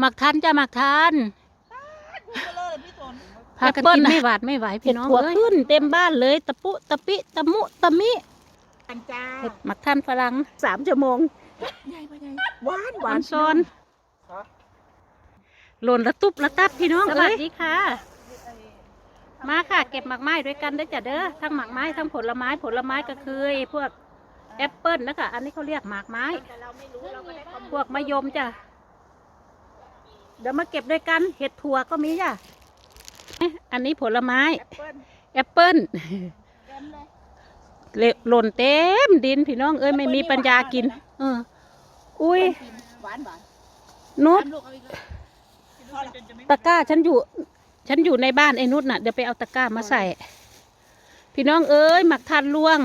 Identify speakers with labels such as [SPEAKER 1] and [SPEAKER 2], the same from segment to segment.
[SPEAKER 1] หมักทันจ้ะหมักทัน
[SPEAKER 2] เลยพี่สน
[SPEAKER 1] พากันกินไม่หวาดไม่ไหวพี่น้องเลยขึ้นเต็มบ้านเลย ตะปุตะปิตะมุตะมิ
[SPEAKER 2] อันจ้า
[SPEAKER 1] หมักทันฝรั่งสามชั่วโมง
[SPEAKER 2] ใหญ่ปะใหญ่หวานห
[SPEAKER 1] หวาวา
[SPEAKER 2] นน
[SPEAKER 1] ซอนหล่นละตุบละตับพี่น้องสวัสดีค่ะ มาค่ะ เก็บหมากไม้ด้วยกันได้อจ้ะเด้อทั้งหมากไม้ทั้งผลไม้ผลไม้ก็คือไอ้พวกแอปเปิ้ลนะคะอันนี้เขาเรียกหมากไม้
[SPEAKER 2] แต่เราไม่รู้เราก็ได้ข้อมูล
[SPEAKER 1] พวกมะยมจ้ะ เดี๋ยวมาเก็บด้วยกัน เห็ดถั่วก็มีจ้ะเอ๊ะอันนี้ผลไม้
[SPEAKER 2] แอปเปิ้ล
[SPEAKER 1] แอปเปิ้ล
[SPEAKER 2] เต็มเลย
[SPEAKER 1] เละหล่นเต็มดินพี่น้องเอ้ยไม่มีปัญญากิน เออ อุ้ย
[SPEAKER 2] หวานหวาน
[SPEAKER 1] นุช
[SPEAKER 2] ลูกเอาอีกแล้วพอละ
[SPEAKER 1] ตะกร้าฉันอยู่ ฉันอยู่ในบ้านไอ้นุชน่ะเดี๋ยวไปเอาตะกร้ามาใส่ พี่น้องเอ้ยหมักทันล่วง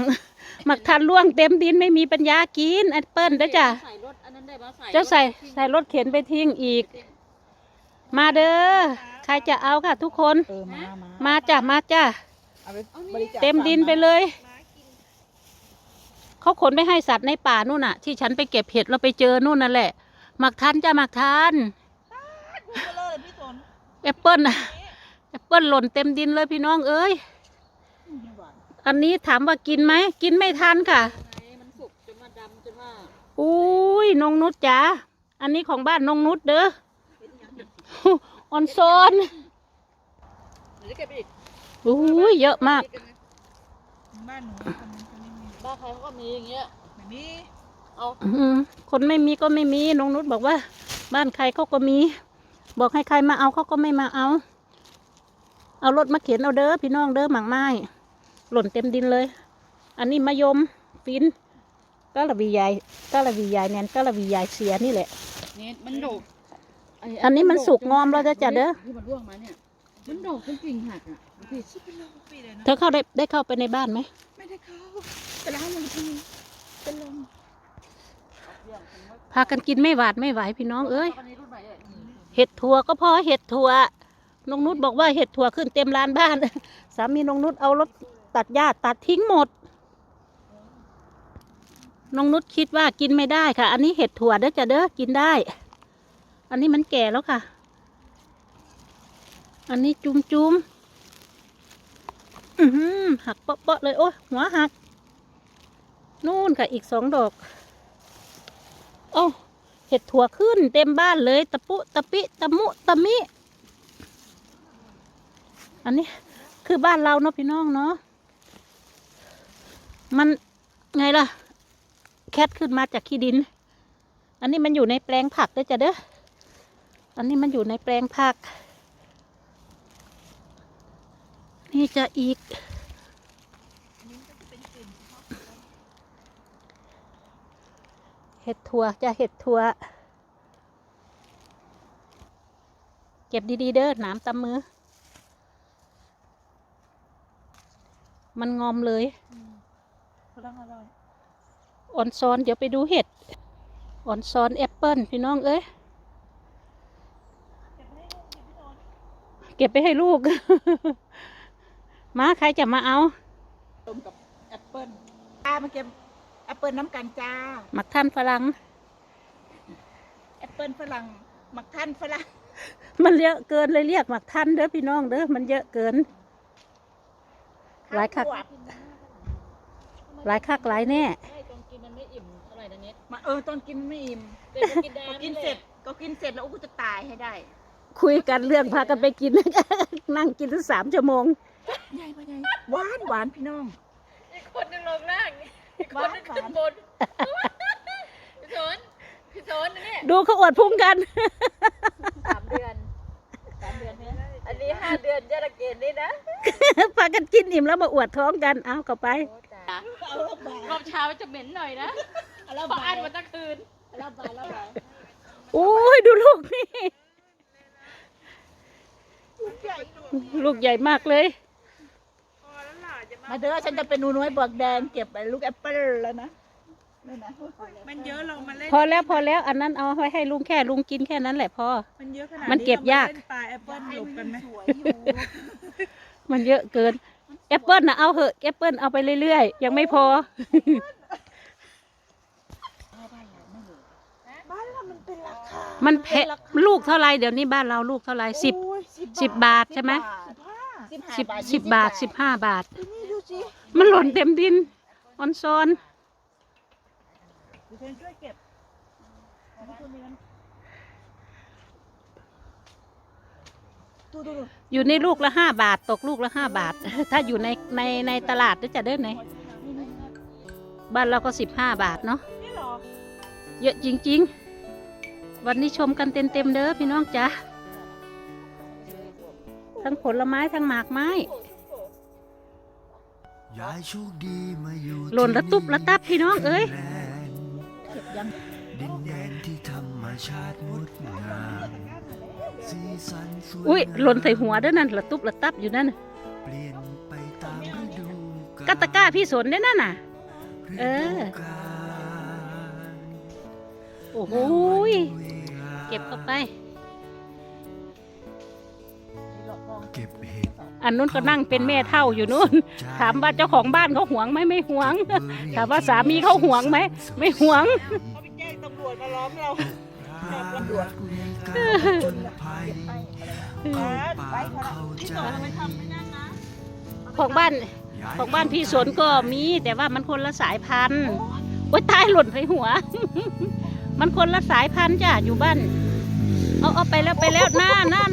[SPEAKER 1] หมักทันล่วงเต็มดินไม่มีปัญญากินแอปเปิ้ลเด้อจ้ะ
[SPEAKER 3] ใส่รถอันนั้นได้ปะใส่
[SPEAKER 1] เจ้าใส่ใส่รถเข็นไปทิ้งอีกมาเด้อ ใครจะเอาค่ะทุกคน
[SPEAKER 2] เออมามา
[SPEAKER 1] มาจ้ะมาจ้ะ
[SPEAKER 2] เอาไปบริจาค
[SPEAKER 1] เต็มดินไปเลย เขาขนไปให้สัตว์ในป่านู่นน่ะ ที่ฉันไปเก็บเห็ดเราไปเจอนู่นนั่นแหละ หมักทันจ้ะหมักทัน
[SPEAKER 2] เลยพี่สน
[SPEAKER 1] แอปเปิ้ลน่ะแอปเปิ้ลหล่นเต็มดินเลยพี่น้องเอ้ย
[SPEAKER 2] หวาน
[SPEAKER 1] อันนี้ถามว่ากินไหม กินไม่ทันค่ะ
[SPEAKER 3] ไงมันสุกจนมาดำจนว่า
[SPEAKER 1] อุ้ยนงนุชจ๋า อันนี้ของบ้านนงนุชเด้อ ออนซอน
[SPEAKER 3] หรือเก็บไปอีก
[SPEAKER 1] อุ้ยเยอะมาก
[SPEAKER 2] บ้านหนูคนนึงคนนี้มี
[SPEAKER 3] บ้านใครเขาก็มีอย่างเงี้ย
[SPEAKER 2] แบบนี้
[SPEAKER 3] เอา
[SPEAKER 1] อืมคนไม่มีก็ไม่มีนงนุชบอกว่า บ้านใครเขาก็มี บอกให้ใครมาเอาเขาก็ไม่มาเอา เอารถมาเข็นเอาเด้อพี่น้องเด้อหมากไม้หล่นเต็มดินเลย อันนี้มะยมฟินกะละวีใหญ่กะละวีใหญ่เนี่ยกะละวีใหญ่เสียนี่แหละ
[SPEAKER 3] เนี่ยมันโดก
[SPEAKER 1] อันนี้มันสุกงอมแล้วจะจัดเด้อ
[SPEAKER 3] ที่มันร่วงมาเนี่ยมันโดกจนกิ่งหักอะพี่
[SPEAKER 2] ชิบเป็นลมปีเลย
[SPEAKER 1] เธ
[SPEAKER 2] นะ
[SPEAKER 1] อเข้าได้ได้เข้าไปในบ้านไหม
[SPEAKER 2] ไม่ได้เข้าไปล้างมือทีเป็นลม
[SPEAKER 1] พากันกินไม่หวาดไม่ไหวพี่น้องเอ้ย
[SPEAKER 3] อันนี้รุ่นใหม่เลย
[SPEAKER 1] เห็ดถั่วก็พอเห็ดถั่วนงนุชบอกว่าเห็ดถั่วขึ้นเต็มลานบ้าน สามีนงนุชเอารถตัดหญ้าตัดทิ้งหมดนงนุชคิดว่ากินไม่ได้ค่ะ อันนี้เห็ดถั่วเด้อจะเด้อกินได้ อันนี้มันแก่แล้วค่ะ อันนี้จุมจุมๆอือหือหักเปาะๆเลย โอ้ยหัวหัก นู่นค่ะอีกสองดอก โอ้เห็ดถั่วขึ้นเต็มบ้านเลย ตะปุตะปิตะมุตะมิ อันนี้คือบ้านเราเนาะพี่น้องเนาะ มันไงล่ะ แคทขึ้นมาจากขี้ดิน อันนี้มันอยู่ในแปลงผักด้วยจ้ะเด้อ อันนี้มันอยู่ในแปลงผัก นี่จะอีก เห็ดถั่วจะเห็ดถั่ว เก็บดีๆเด้อหนามตำมือ มันงอมเลย
[SPEAKER 2] พลังอร่อย
[SPEAKER 1] อ่อนซอนเดี๋ยวไปดูเห็ดอ่อนซอนแอปเปิลพี่น้องเอ้ย เก็บไปให้ลูก มาใครจะมาเอา
[SPEAKER 2] ต้มกับแอปเปิ้ลจ้ามาเก็บแอปเปิ้ลน้ำกันจ้า
[SPEAKER 1] หมักท่านฝรั่ง
[SPEAKER 2] แอปเปิ้ลฝรั่งหมักท่านฝรั่ง
[SPEAKER 1] มันเยอะเกินเลยเรียกหมักท่านเด้อพี่น้องเด้อมันเยอะเกิน หลายคัก
[SPEAKER 2] ข้วบวบ
[SPEAKER 1] หลายคักหลายแน่
[SPEAKER 3] ไม่ตรงกินมันไม่อิ่มเท่าไหร่นะเน็ต
[SPEAKER 2] มาเออตอนกินไม่อิ่ม
[SPEAKER 3] แต่พอกินได้
[SPEAKER 2] พอกินเสร็จก็กินเสร็จแล้วกูจะตายให้ได้
[SPEAKER 1] คุยกันเรื่องพากันไปกิน นั่งกินทั้งสามชั่วโมง
[SPEAKER 2] ใหญ่ปะใหญ่หวานหวานพี่น้อง
[SPEAKER 3] อีกคนหนึงลงล่างอีก
[SPEAKER 2] ห
[SPEAKER 3] ค
[SPEAKER 2] วานน
[SPEAKER 3] หนึง
[SPEAKER 2] หวาน
[SPEAKER 3] ขึ้นบนพี่สนพี่สนเนี่ย
[SPEAKER 1] ดูเขาอวดพุ่งกัน
[SPEAKER 3] สามเดือนสามเดือนเนี่ยอันนี้ห้าเดือนยาตะเกณฑ์นี่นะ
[SPEAKER 1] พากันกินอิ่มแล้วมาอวดท้องกัน เอาเข้าไป
[SPEAKER 3] โอ้ตาย
[SPEAKER 2] เอาละบาท
[SPEAKER 3] รอบเช้าจะเหม็นหน่อยนะ
[SPEAKER 2] เอาละ
[SPEAKER 3] เพราะ
[SPEAKER 2] บา
[SPEAKER 3] อั
[SPEAKER 2] ท
[SPEAKER 3] นมาตั้งคืน
[SPEAKER 2] เอาละบาทเอาละบาท
[SPEAKER 1] โอ้ยดูลูกนี่ ลูกใหญ่มากเลย
[SPEAKER 2] มาเด้อฉันจะเป็นหนูน้อยบวกแดงเก็บไปลูกแอปเปิ้ลแล้วนะนั่นนะ
[SPEAKER 4] มันเยอะเรามาเล่น
[SPEAKER 1] พอแล้วพอแล้วอันนั้นเอาไว้ให้ลุงแค่ลุงกินแค่นั้นแหละพอ
[SPEAKER 4] มันเยอะขนาด
[SPEAKER 1] มันเก็บยาก
[SPEAKER 4] เรมเล่นปลาแอปเปิ้ลหลบกันไหม
[SPEAKER 2] สวยอยู่
[SPEAKER 1] มันเยอะเกินแอปเปิลนะเอาเหอะแอปเปิลเอาไปเรื่อยๆ ยังไม่พอ
[SPEAKER 2] บ้านเรามันเป็นราค
[SPEAKER 1] มันแพะลูกเท่าไรเดี๋ยวนี้บ้านเราลูกเท่าไรสิบ
[SPEAKER 2] โอ้ย
[SPEAKER 1] สิบบาทใช่ไหม
[SPEAKER 2] สิบห้า
[SPEAKER 1] สิบสิบบาทสิบห้าบาท
[SPEAKER 2] นี่ดูสิ
[SPEAKER 1] มันหล่นเต็มดินออนซอน
[SPEAKER 2] ดิฉันช่วยเก็บของคุณนี่มันดูดูดู
[SPEAKER 1] อยู่ในลูกละห้าบาท ตกลูกละห้าบาท ถ้าอยู่ในในในตลาดจะได้ไหนบ้านเราก็สิบห้าบาทเนาะ
[SPEAKER 2] นี่เหรอ
[SPEAKER 1] เยอะจริง ๆ วันนี้ชมกันเต็มๆเด้อพี่น้องจ้า ทั้งผลไม้ทั้งหมากไม้
[SPEAKER 5] ยายโชคดีมาอยู่
[SPEAKER 1] หล่นละตุบละตับพี่น้องเอ้ย
[SPEAKER 2] เก็บยัง
[SPEAKER 5] ดินแดนที่ธรรมชาติงดงามสีสันสวย
[SPEAKER 1] อุ้ย
[SPEAKER 5] งาม
[SPEAKER 1] หล่นใส่หัวเด้อนั่นละตุบละตับอยู่นั่นน่ะ
[SPEAKER 5] เปลี่ยนไปตามฤดู
[SPEAKER 1] กัตตะกร้าพี่สนได้นั่นน่ะ เออ
[SPEAKER 5] ฤดูกาล
[SPEAKER 1] โอ้โหยเก็บเข้าไป อันนู้นก็นั่งเป็นแม่เท่าอยู่นู่นถามว่าเจ้าของบ้านเขาหวงไหมไม่หวง ถามว่าสามีเขาหวงไหมไม่หวง
[SPEAKER 2] เขาไปแจ้งตำรวจมาล้อมเรา
[SPEAKER 5] ตำรวจมีการจนภัยเข้าป่าเข้าใจ
[SPEAKER 1] ของบ้านของบ้านพี่สนก็มีแต่ว่ามันคนละสายพันธุ์โอ๊ยตายหล่นใส่หัว มันคนละสายพันธุ์จ้ะอยู่บ้าน เอาเอาไปแล้วไปแล้วน่านน่านน่า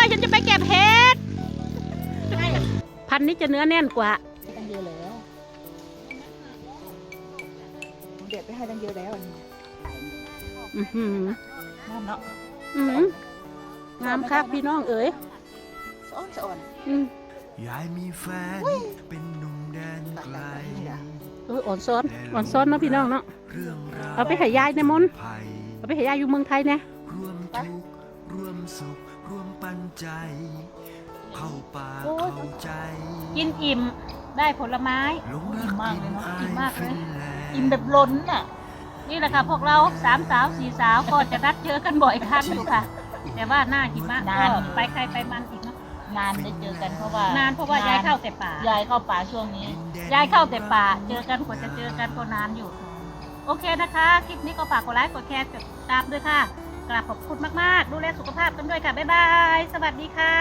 [SPEAKER 1] ด้วยฉันจะไปเก็บเห็ดพันธุ์นี้จะเนื้อแน่นกว่า
[SPEAKER 2] ตั้งเยอะแล้วเด็ดไปให้ตั้งเยอะแล้วอันนี้
[SPEAKER 1] อือหือ
[SPEAKER 2] น้ำเนาะ
[SPEAKER 1] อืองามครับพี่น้องเอ๋ย
[SPEAKER 2] สะอ่อนสะอ่อน
[SPEAKER 1] อืม
[SPEAKER 5] ยายมีแฟนเป็นหนุ่มแดนไกล
[SPEAKER 1] เอออ่อนซ้อนอ่อนซ้อนเนาะพี่น้องเนาะ
[SPEAKER 5] เรื่องราว
[SPEAKER 1] เอาไปให้ยายในมนต์
[SPEAKER 5] ภัย
[SPEAKER 1] เอาไปให้ยายอยู่เมืองไทยนะ
[SPEAKER 5] ร่วมทุกข์ร่วมสุขร่วมปันใจ เข้าป่าเข้าใจ
[SPEAKER 1] กินอิ่มได้ผลไม้
[SPEAKER 5] หลงรัก
[SPEAKER 2] มากเลยเนอะ
[SPEAKER 5] อิ่
[SPEAKER 1] อิ่มมากเลย
[SPEAKER 2] อิ่มแบบล้นอะ
[SPEAKER 1] นี่แหละค่ะพวกเราสามสาวสี่สาวก็จะนัดเจอกันบ่อยครั้งอยู่ค่ะ แต่ว่าหน้าหิมะก็ไปใครไปมันอีกเนาะ
[SPEAKER 2] นานได้เจอกันเพราะว่านา
[SPEAKER 1] นเพราะว่ายายเข้าแต่ป่า
[SPEAKER 2] ยายเข้าป่าช่วงนี้
[SPEAKER 1] ยายเข้าแต่ป่า เจอกันกว่าจะเจอกันก็นานอยู่ โอเคนะคะ คลิปนี้ก็ฝากกดไลค์กดแชร์กดติดตามด้วยค่ะ กราบขอบคุณมาก ๆ ดูแลสุขภาพกันด้วยค่ะ บ๊ายบาย สวัสดีค่ะ